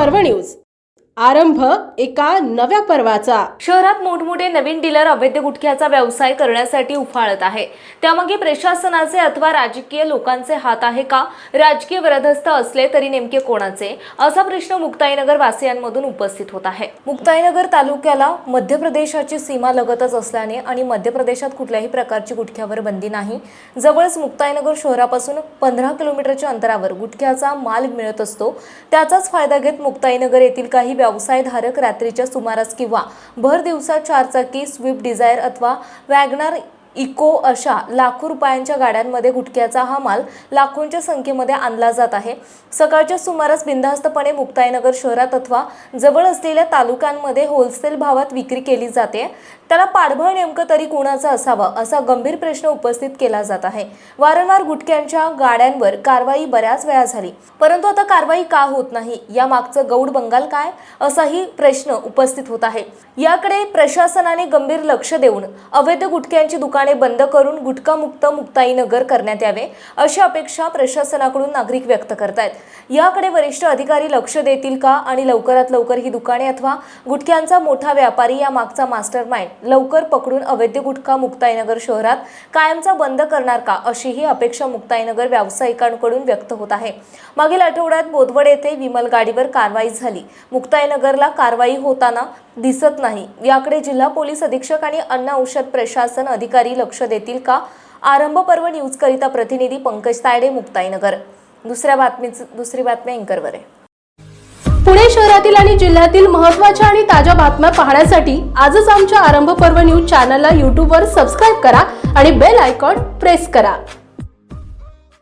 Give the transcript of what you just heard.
पर्व न्यूज. आरंभ एका नव्या पर्वाचा. शहरात मोठमोठे नवीन डीलर अवैध गुटख्याचा व्यवसाय करण्यासाठी उफाळत आहे. त्यामागे प्रशासनाचे अथवा राजकीय लोकांचे हात आहे का? राजकीय वरदहस्त असले तरी नेमके कोणाचे? असा प्रश्न मुक्ताईनगर वासियांमधून उपस्थित होत आहे. मुक्ताईनगर तालुक्याला मध्य प्रदेशाची सीमा लगतच असल्याने आणि मध्य प्रदेशात कुठल्याही प्रकारची गुटख्यावर बंदी नाही. जवळच मुक्ताईनगर शहरापासून पंधरा किलोमीटरच्या अंतरावर गुटख्याचा माल मिळत असतो. त्याचाच फायदा घेत मुक्ताईनगर येथील काही व्यवसायधारक रात्रीच्या सुमारास किंवा भर दिवसा चारचाकी स्विफ्ट डिझायर अथवा वॅगनार इको अशा लाखो रुपयांच्या गाड्यांमध्ये गुटख्याचा हा माल लाखोंच्या संख्येमध्ये आणला जात आहे. सकाळच्या सुमारास बिनधास्तपणे मुक्ताईनगर शहरात अथवा जवळ असलेल्या तालुक्यांमध्ये होलसेल भावात विक्री केली जाते. त्याला पाठबळ नेमकं तरी कोणाचं असावं असा गंभीर प्रश्न उपस्थित केला जात आहे. वारंवार गुटख्यांच्या गाड्यांवर कारवाई बऱ्याच वेळा झाली. परंतु आता कारवाई का होत नाही? या मागचं गौड बंगाल काय? असाही प्रश्न उपस्थित होत आहे. याकडे प्रशासनाने गंभीर लक्ष देऊन अवैध गुटख्यांची दुकान बंद करून गुटखामुक्त मुक्ताईनगर करण्यात यावे अशी अपेक्षा प्रशासनाकडून नागरिक व्यक्त करतायत. याकडे वरिष्ठ अधिकारी लक्ष देतील का आणि लवकरात लवकर ही दुकाने अथवा गुटख्यांचा मोठा व्यापारी या मागचा मास्टर माइंड लवकर पकडून अवैध गुटखा मुक्ताईनगर शहरात कायमचा बंद करणार का अशी ही अपेक्षा मुक्ताईनगर व्यावसायिकांकडून व्यक्त होत आहे. मागील आठवड्यात बोदवड येथे विमल गाडीवर कारवाई झाली. मुक्ताईनगरला कारवाई होताना दिसत नाही. याकडे जिल्हा पोलीस अधीक्षक आणि अन्न औषध प्रशासन अधिकारी अधिकारी लक्ष देतील का? आरंभ पर्व न्यूजकरिता प्रतिनिधी पंकज तायडे मुक्ताईनगर. दुसऱ्या बातमीच दुसरी बातमी अँकरवर आहे. पुणे शहरातील आणि जिल्ह्यातील महत्त्वाच्या आणि ताज्या बातम्या पाहण्यासाठी आजच आमच्या आरंभ पर्व न्यूज चॅनलला यूट्यूबवर सबस्क्राईब करा आणि बेल आयकॉन प्रेस करा.